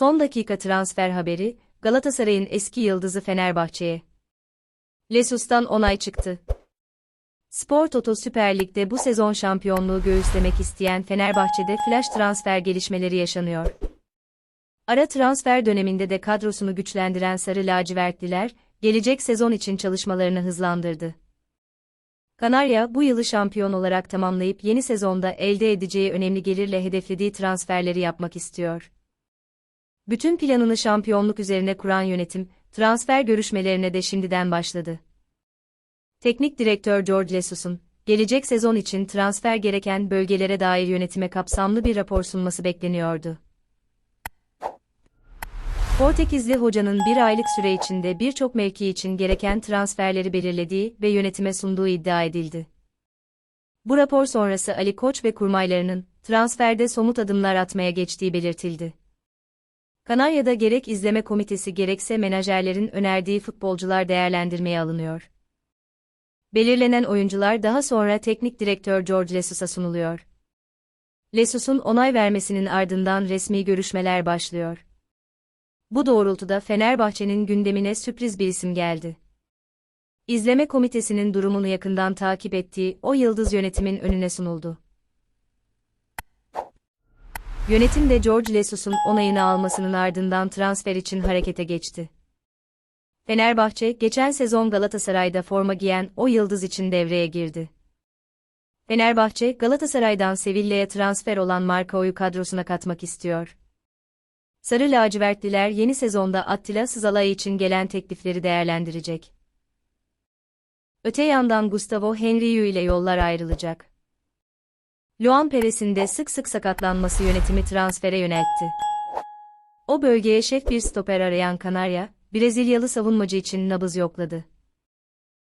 Son dakika transfer haberi, Galatasaray'ın eski yıldızı Fenerbahçe'ye. Lesus'tan onay çıktı. Spor Toto Süper Lig'de bu sezon şampiyonluğu göğüslemek isteyen Fenerbahçe'de flash transfer gelişmeleri yaşanıyor. Ara transfer döneminde de kadrosunu güçlendiren Sarı Lacivertliler, gelecek sezon için çalışmalarını hızlandırdı. Kanarya, bu yılı şampiyon olarak tamamlayıp yeni sezonda elde edeceği önemli gelirle hedeflediği transferleri yapmak istiyor. Bütün planını şampiyonluk üzerine kuran yönetim, transfer görüşmelerine de şimdiden başladı. Teknik direktör George Jesus'un, gelecek sezon için transfer gereken bölgelere dair yönetime kapsamlı bir rapor sunması bekleniyordu. Portekizli hocanın bir aylık süre içinde birçok mevki için gereken transferleri belirlediği ve yönetime sunduğu iddia edildi. Bu rapor sonrası Ali Koç ve kurmaylarının transferde somut adımlar atmaya geçtiği belirtildi. Kanarya'da gerek izleme komitesi gerekse menajerlerin önerdiği futbolcular değerlendirmeye alınıyor. Belirlenen oyuncular daha sonra teknik direktör George Lesus'a sunuluyor. Lesus'un onay vermesinin ardından resmi görüşmeler başlıyor. Bu doğrultuda Fenerbahçe'nin gündemine sürpriz bir isim geldi. İzleme komitesinin durumunu yakından takip ettiği o yıldız yönetimin önüne sunuldu. Yönetim de George Lesus'un onayını almasının ardından transfer için harekete geçti. Fenerbahçe, geçen sezon Galatasaray'da forma giyen o yıldız için devreye girdi. Fenerbahçe, Galatasaray'dan Sevilla'ya transfer olan Marcao'yu kadrosuna katmak istiyor. Sarı lacivertliler yeni sezonda Attila Sızalay için gelen teklifleri değerlendirecek. Öte yandan Gustavo Henrique ile yollar ayrılacak. Luan Perez'in de sık sık sakatlanması yönetimi transfere yöneltti. O bölgeye şef bir stoper arayan Kanarya, Brezilyalı savunmacı için nabız yokladı.